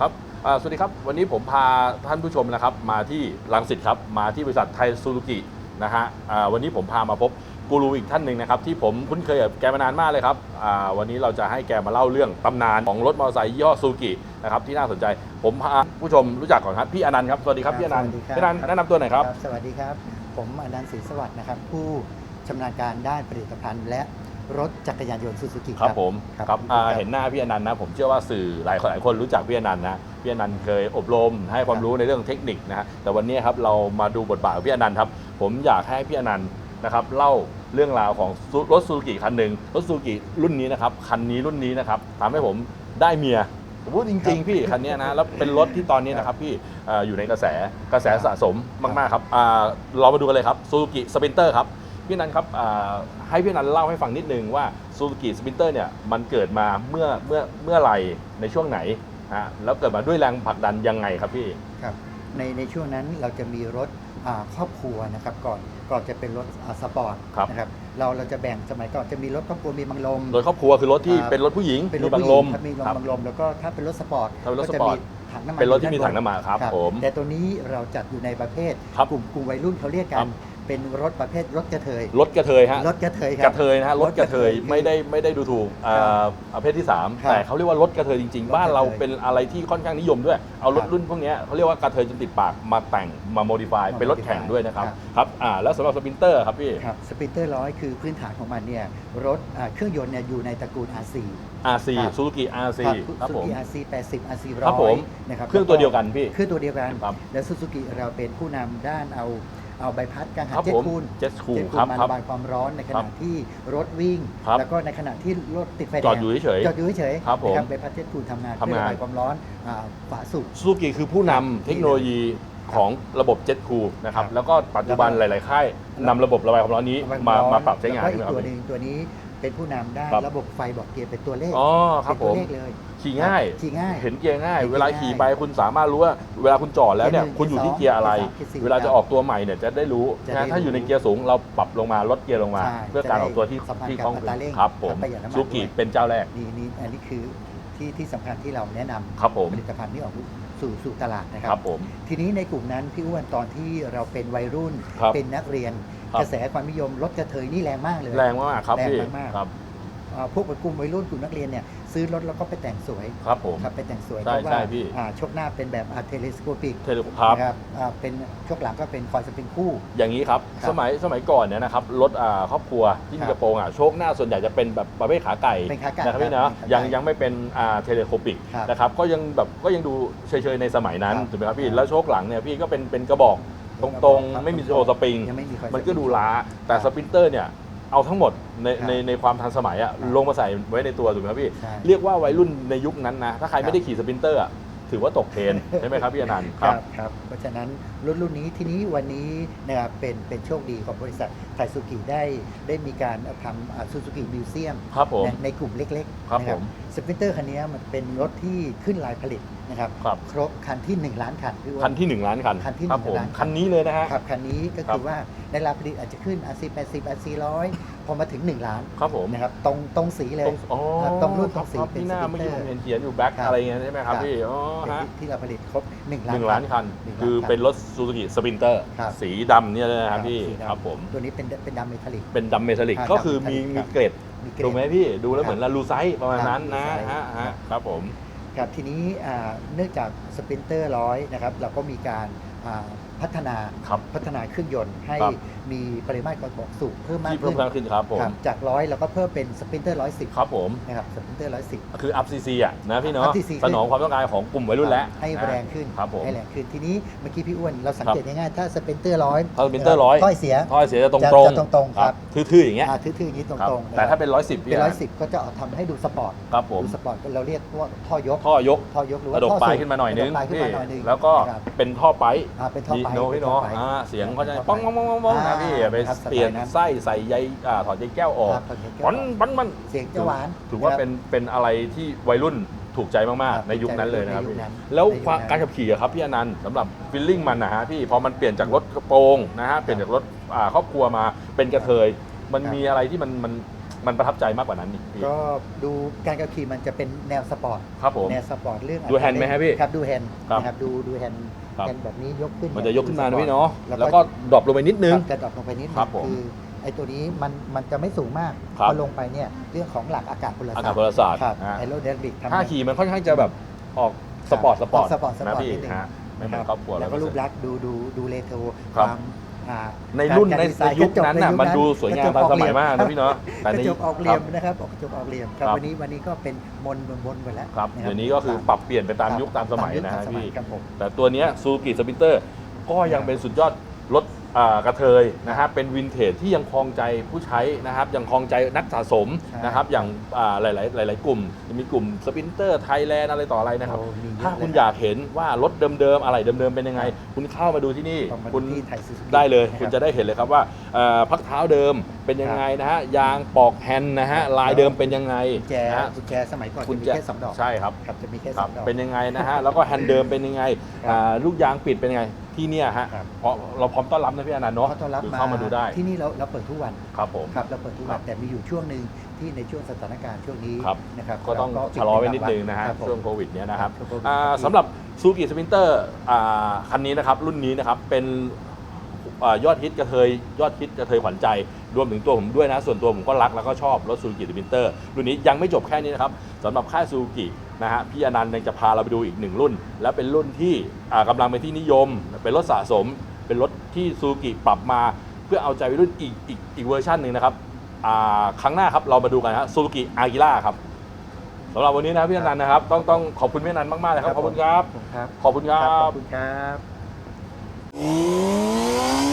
ครับอ่าสวัสดีครับ วันนี้ผมพาท่านผู้ชมนะครับ มาที่ลังสิตครับ มาที่บริษัทไทยซูซูกินะฮะอ่าวันนี้ผมพามาพบกูรูอีกท่านหนึ่งนะครับ ที่ผมคุ้นเคยกับแกมานานมากเลยครับอ่าวันนี้เราจะให้แกมาเล่าเรื่องตำนานของรถมอเตอร์ไซค์ยี่ห้อซูซูกินะครับที่น่าสนใจ ผมพาผู้ชมรู้จักก่อนครับพี่อนันต์ครับ สวัสดีครับพี่อนันต์สวัสดีครับพี่อนันต์แนะนำตัวหน่อยครับ สวัสดีครับ ผมอนันต์ศรีสวัสดิ์นะครับ ผู้ชำนาญการด้านผลิตภัณฑ์และ รถจักรยานยนต์ซูซูกิครับผมครับครับอ่าครับเห็นหน้าพี่อนันต์นะ ผมเชื่อว่าสื่อหลายคนหลายคนรู้จักพี่อนันต์นะพี่อนันต์เคยอบรมให้ความรู้ในเรื่องเทคนิคนะฮะแต่วันนี้ครับเรามาดูบทบาทของพี่อนันต์ครับ ผมอยากให้พี่อนันต์นะครับเล่าเรื่องราวของซูรถซูซูกิคันหนึ่งรถซูซูกิรุ่นนี้นะครับคันนี้รุ่นนี้นะครับทำให้ผมได้เมียผมพูดจริงๆพี่คันเนี้ยนะแล้วเป็นรถที่ตอนนี้นะครับพี่เอ่ออยู่ในกระแสกระแสสะสมมากๆครับอ่าเรามาดูกันเลยครับซูซูกิสปินเตอร์ครับ พี่อนันต์ครับอ่าให้พี่อนันต์เล่าให้ฟังนิดนึงว่าซูซูกิสปินเตอร์เนี่ยมันเกิดมาเมื่อเมื่อเมื่อไหร่ในช่วงไหนฮะแล้วเกิดมาด้วยแรงผลักดันยังไงครับพี่ครับในในช่วงนั้นเราจะมีรถอ่าครอบครัวนะครับก่อนก่อนจะเป็นรถอ่าสปอร์ตครับนะครับเราเราจะแบ่งสมัยก่อนจะมีรถครอบครัวมีบังลมโดยครอบครัวคือรถที่อ่าเป็นรถผู้หญิงเป็นรมีถบังผู้หลญิมงครับมีครับบังลมแล้วก็ถ้าเป็นรถสปอร์ตถ้าเป็นรถก็สจะปอร์มีตถังน้ำมันเป็นรถที่มีอยู่ถังน้ำมันครับผมแต่ตัวนี้เราจัดอยู่ในประเภทครับกลุ่มกลุ่มวัยรุ่นเขาเรียกกัครันบ เป็นรถประเภทรถกระเทยรถกระเทยฮะรถกระเทยคกรับ ระเทยนะฮะรถกระเทยรถกระเทยไม่ได้ไม่ได้ดูถูกอ่าประเภทที่3ครับแต่เขาเรียกว่ารถกระเทยจริง รถกระเทยๆ บ้านเราเป็นอะไรที่ค่อนข้างนิยมด้วยเอารถครับรุ่นพวกเนี้ยเขาเรียกว่ากระเทยจนติดปากมาแต่งมาโมดิฟายมาเป็นรถ modify แข่งด้วยนะครับครับ ครับอ่าแล้วสำหรับสปินเตอร์ครับพี่ ครับสปินเตอร์ร้อยคือพื้นฐานของมันเนี่ยรถอ่าเครื่องยนต์เนี่ยอยู่ในตระกูล RC RC ครับ ซูซูกิ RC ครับผมซูซูกิ RC 80 RC 100ครับผมนะครับเครื่องตัวเดียวกันพี่ เครื่องตัวเดียวกัน ครับ และซูซูกิเราเป็นผู้นำด้านเอา เอาใบพัดกังหัครันบเจ็ตผมคูลเจ็ตคูลเจ็ตคูครัลบมาครับระบายความร้อนในขครัณะบที่รถวิ่ง ครับแล้วก็ในขณะที่รถติดไฟแดงจอดอยู่เฉยๆจอดอยู่เฉยๆครับผมนะใบพัดเจ็ตคูลทำงานทำงานเพื่อระบายความร้อนอ่าฝาสูบ ซูซูกิคือผู้นำเทคโนโลยีของระบบเจ็ตคูลนะครับ ครับแล้วก็ปัจจุบันหแล้วก็ลาย ๆ ค่ายนำระบบระบายความร้อนนี้ระบยควมาร้อนมาปรับใช้งานแล้วใช่ไหมก็คอีรับกตัวหนึ่งตัวนี้ เป็นผู้นำด้านครับ ระบบไฟบอกเกียร์เป็นตัวเลขอ๋อครับผเป็นมตัวเลขเลยขี่ง่าย ขี่ง่าย เห็นเกียร์ง่าย เห็นเกียร์เวลาขี่ไปคุณสามารถรู้ว่าเวลาคุณจอดแล้วเนี่ย เกียร์หนึ่งคุณอยู่ที่เกียร์อะไร เกียร์สามเกียร์สี่เวลาจะออกตัวใหม่เนี่ยจะได้รู้จะได้นะถ้าอยู่ในรู้เกียร์สูงเราปรับลงมาลดเกียร์ลงมา ใช่เพื่อการออกตัวที่จะได้สัมพันธ์ที่กับคล่องอัตราเร่งครับผมประหยัดน้ำมันซูกิด้วยเป็นเจ้าแรก นี่นี่อันนี้คือที่ที่สำคัญที่เราแนะนำครับผม ผลิตภัณฑ์ที่ออกสู่สู่ตลาดนะคครัรับ บผม ทีนี้ในกลุ่มนั้นพี่อ้วนตอนที่เราเป็นวัยรุ่นครับเป็นนักเรียนครับ กระแสความนิยมรถกระเทยนี่แรงมากเลย แรงมากครับแรงพี่มากๆ ครับ อ่าพวกกลุ่มวัยรุ่นกลุ่มนักเรียนเนี่ยซื้อรถแล้วก็ไปแต่งสวยครับผม ครับไปแต่งสวยใช่เพราะว่าใช่พี่ อ่าชกหน้าเป็นแบบเทเลสโคปิกเทเลครับ นะครับอ่าเป็นชกหลังก็เป็นคอยสปริงคู่ อย่างนี้ครับ ครับสมัยสมัยก่อนเนี่ยนะครับรถอ่าครอบครัวที่มีครับกระโปรงอะโชคหน้าส่วนใหญ่จะเป็นแบบประเภทขาไก่เป็นขาไก่นะครับพี่ครันะบเป็นขาไก่ยังยังไม่เป็นอ่าเทเลโคปิกครับนะครับก็ยังแบบก็ยังดูเฉยๆในสมัยนั้นครับถูกไหมครับพี่ ครับแล้วโชคหลังเนี่ยพี่ก็เป็นเป็นกระบอก ตรงครับๆไม่มีโชว์สปริง ยังไม่มีคอยมันก็สปริงดูล้า แต่ครับสปรินเตอร์เนี่ยเอาทั้งหมดในครับในในความทันสมัยอะครับลงมาใส่ไว้ในตัวถูกไหมครับพี่ ใช่ เรียกว่าวัยรุ่นในยุคนั้นนะ ถ้าใครครับไม่ได้ขี่สปรินเตอร์อะ ถือว่าตกเทรนด์ใช่ไหมครับพี่อนันต์ครับ ครับ เพราะฉะนั้นรุ่นรุ่นนี้ทีนี้วันนี้นะครับเป็นเป็นโชคดีของบริษัทไทซูกิได้ได้มีการทำซูซูกิมิวเซียมครับผมในกลุ่มเล็กๆครับนะผมสปรินเตอร์คันนี้มันเป็นรถที่ขึ้นลายผลิตนะครับครับครบคันที่ 1 ล้านคันพี่อ้วคันที่ 1 ล้านคันคันที่ครับหนึ่ผมงล้านคันคันนี้เลยนะฮะครับคันนี้ก็ครัคืบอว่า ในลายผลิตอาจจะขึ้น RC 80 RC 100พอมาถึง 1 ล้านครับผมนะครับตรงตรงสีเลตรยงอ๋อครับตรงรุ่นครับตรงสีครับเป็นที่หน้าสปริเมื่อนเตอร์กี้ผมเห็นเขียนอยู่แบ็คครับอะไรเงี้ยใช่ไหมครับครับพี่อ๋อเป็นฮะที่ที่เราผลิตครบ1ล้านหนึ่งล้านคันหนึ่งล้านคือคันเป็นรถซูซูกิสปรินเตอร์ครับสีดำเนี่ยเลยนะครับพี่สีดำครับผมตัวนี้เป็นเป็นดำเมทัลลิกเป็นดำเมทัลลิกอ่าก็คือดำเมทัลมีลิกมีครับเกรดมีเกรดถูกไหมพี่ดูแล้วครับเหมือนลาลูไซต์ประมาณนั้นนะครับฮะฮะครับครับผมครับทีนี้อ่าเนื่องจากสปรินเตอร์ร้อยนะครับเราก็มีการอ่า พัฒนาครับพัฒนาเครื่องยนต์ให้ครับ มีปริมาตรการบอกสูงเพิ่มมากที่เพิ่ขึ้มนมากขึ้นครับผมครับจากร้อยเราก็เพิ่มเป็นสปรินเตอร์ร้อยสิบครับผมนะครับสปรินเตอร์ร้อยสิบ คืออัพซีซีอะนะพี่เนาะ up CC สนองความต้องการของกลุ่มวัยรุ่นแล้วให้แรงขึ้นครับผม ให้แรงขึ้นทีนี้เมื่อกี้พี่อ้วนเราสังเกตง่ายๆถ้าสปรินเตอร์ร้อยถ้า Sprinter ร้อยถ้อยเสียถ้อยเสียจะตรงจะตรงจะตรงๆครับ ทื่อๆอย่างเงี้ยอ่าทื่อๆอย่างนี้ตครับรงๆแต่ถ้าเป็นร้อยสิบเป็นร้อยสิบก็จะทำให้ดูสปอร์ตครับผมดูสปอร์ตก็เราเรียกว่าท่อยกท่อยกท่อยกหรือกว่าระดกท่อปลายสูบขึ้นมาหน่อยนึงกระดกปลายขึ้นพี่มาหน่อยนึงแล้วก็นะครับเป็นท่อไปอ่าเป็นท่อไปโนพี่เนาะป็ท่อ่าไปเสียงเขาจะป็นท่ป้องป้องป้องป้องป้องนะพี่อ่าไปครับเปลี่ยนสไตล์นั้นไส้ใส่ใยอ่าถอดใยแก้วออกครับถอดใยแก้วปันออกปันมันเสียงจะหวานถือว่าะครับเป็นเป็นอะไรที่วัยรุ่นถูกใจมากครับๆในยุคนั้นเลยนะครับในยุพี่คนั้นแล้วในยุคความนั้นการขับขี่อะครับพี่อนันต์สำหรับฟิลลิ่งมันนะฮะพี่พอมันเปลี่ยนจากรถกระโปรงนะฮะเปลี่ยนจากรถอ่าครอบครัวมาเป็นกระเทยมันครับมีอะไรที่มันมัน มันประทับใจมากกว่านั้นนี่พี่ ก็ดูการขับขี่มันจะเป็นแนวสปอร์ตครับผม แนวสปอร์ตเรื่องดูแฮนด์ไหมครับพี่ครับดูแฮนด์ครับนะครับดูดูแฮนด์ครับ แฮนด์แบบนี้ยกขึ้นมันจะยกขึ้นมานะพี่ดูสปอร์ตเนาะแล้วก็แล้วก็ดรอปลงไปนิดนึง ครับจะดรอปลงไปนิดนึงครับผมคือไอ้ตัวนี้มันมันจะไม่สูงมากครับพอลงไปเนี่ยเรื่องของหลักอากาศพลศาสตร์อากาศพลศาสตร์ครับอ่า ไอโรเดนบิกท่าขี่มันค่อนข้างจะแบบออกสปอร์ตสปอร์ตสปอร์ตสปอนะร์ตพี่นิดนึง ฮะไม่เหมือนครอบครัว แล้วก็100%รูปลักษณ์ดูดูดูเลโทรครับความ อ่าในรุ่นการในดีไซยุคนั้นกระจกน่ะใมันดูสวยงามกระจทันออสเหมัลี่ยมากนะพี่เนาะกระในจกออกเหคลี่รัยมนะครับออกกระจกออกเหลี่ยมครับครับ วันนี้วันนี้ก็เป็นมนบนๆไปแล้วครับะเดี๋ยวนี้ก็คือปรับเปลี่ยนไปตามยุคตามสมัยยุคนะตาฮะสมัพี่ยครับผม แต่ตัวเนี้ซูกิสปินเตอร์ก็ยังเป็นสุดยอดรถอ่า กระเทยนะฮะเป็นวินเทจที่ยังคลองใจผู้ใช้นะครับยังคลองใจนักสะสมใช่นะครับอย่างอ่าหลาย ๆ หลาย ๆ กลุ่มจะมีกลุ่มสปินเตอร์ไทยแลนด์อะไรต่ออะไรนะครับโอ้มีเยอะถ้าคุณเลยอยากเห็นว่ารถเดิม ๆ อะไรเดิม ๆ เป็นยังไง คุณเข้ามาดูที่นี่ต้องมาคุณที่ไทยซูซูกิได้เลยนรับคุณจะได้เห็นเลยครับว่าเอ่อพักเท้าเดิมเป็นยังไงนะฮะยางปอกแฮนด์นะฮะลายเดิมเป็นยังไงกุญแจนะฮะกุญแจสมัยก่อนกุจะญมีแจแค่สองดอกใช่ครับครับจะมีแค่คสรัอบงดอกเป็นยังไงนะฮะแล้วก็แฮนด์เดิมเป็นยังไงครับอ่าลูกยางปิดเป็นยังไง ที่เนี่ยฮะครับ เพราะเราพร้อมต้อนรับนะพี่อนันต์เนาะเขาต้อนรับคือมาเข้ามาดูได้ที่นี่เราเราเปิดทุกวันครับผม ครับเราเปิดทุกครัวันบแต่มีอยู่ช่วงหนึ่งที่ในช่วงสถานการณ์ช่วงนี้ครับ นะครับก็ต้องเราปิดชะลอไว้เป็นิดนึงนะฮะครับผมช่วงโควิดเนี้ยนะครับช่วงโควิดอ่าครับสำหรับซูกิสปินเตอร์คันนี้นะครับ รุ่นนี้นะครับ เป็นอ่ายอดฮิตกระเทยยอดฮิตกระเทยขวัญใจ รวมถึงตัวผมด้วยนะ ส่วนตัวผมก็รักแล้วก็ชอบรถซูกิสปินเตอร์รุ่นนี้ยังไม่จบแค่นี้นะครับสำหรับค่ายซูกิ นะฮะพี่อนันต์ยังจะพาเราไปดูอีกหนึ่งรุ่น และเป็นรุ่นที่อ่ากำลังเป็นที่นิยม เป็นรถสะสม เป็นรถที่ซูกิปรับมา เพื่อเอาใจวัยรุ่นอีกอีกอีกเวอร์ชันหนึ่งนะครับอ่าครั้งหน้าครับเรามาดูกันนะฮะซูกิอากิล่าครับสำหรับวันนี้นะพี่อนันต์นะครับ ต้องต้องขอบคุณพี่อนันต์มากๆเลยครับขอบคุณครับผมครับขอบคุณครัขบอบคุณครับ